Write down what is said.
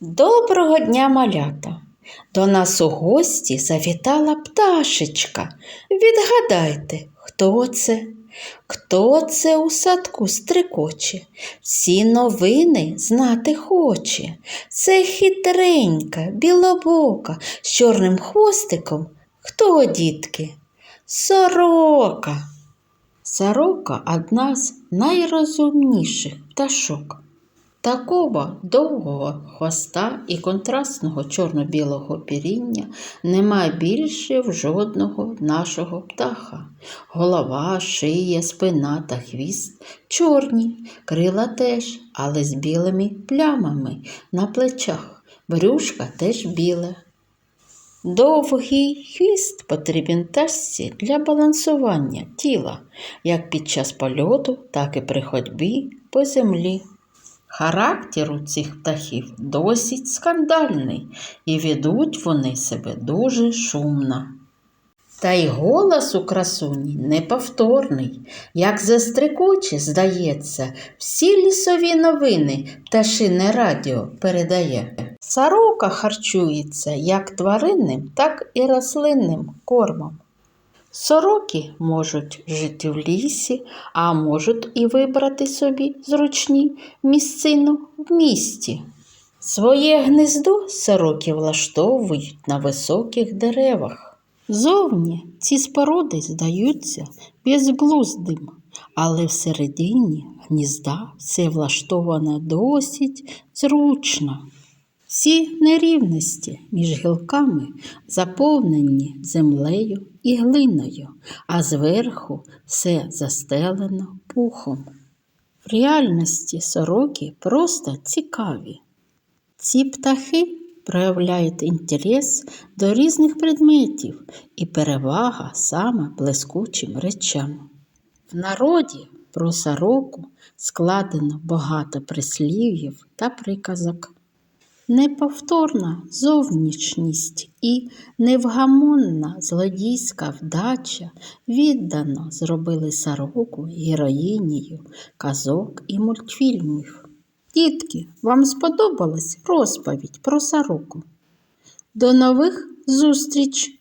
Доброго дня, малята! До нас у гості завітала пташечка. Відгадайте, хто це? Хто це у садку стрикоче? Всі новини знати хоче. Це хитренька, білобока, з чорним хвостиком. Хто, дітки? Сорока. Сорока одна з найрозумніших пташок. Такого довгого хвоста і контрастного чорно-білого піріння немає більше в жодного нашого птаха. Голова, шия, спина та хвіст чорні, крила теж, але з білими плямами на плечах. Брюшка теж біле. Довгий хвіст потрібен пташці для балансування тіла, як під час польоту, так і при ходьбі по землі. Характер у цих птахів досить скандальний, і ведуть вони себе дуже шумно. Та й голос у красуні неповторний, як застрикоче, здається, всі лісові новини пташине радіо передає. Сорока харчується як тваринним, так і рослинним кормом. Сороки можуть жити в лісі, а можуть і вибрати собі зручні місцину в місті. Своє гнездо сороки влаштовують на високих деревах. Зовні ці споруди здаються безглуздим, але всередині гнізда все влаштовано досить зручно. Всі нерівності між гілками заповнені землею і глиною, а зверху все застелено пухом. В реальності сороки просто цікаві. Ці птахи проявляють інтерес до різних предметів і перевага саме блискучим речам. В народі про сороку складено багато прислів'їв та приказок. Неповторна зовнішність і невгамонна злодійська вдача віддано зробили сороку героїнею казок і мультфільмів. Дітки, вам сподобалась розповідь про сороку? До нових зустріч!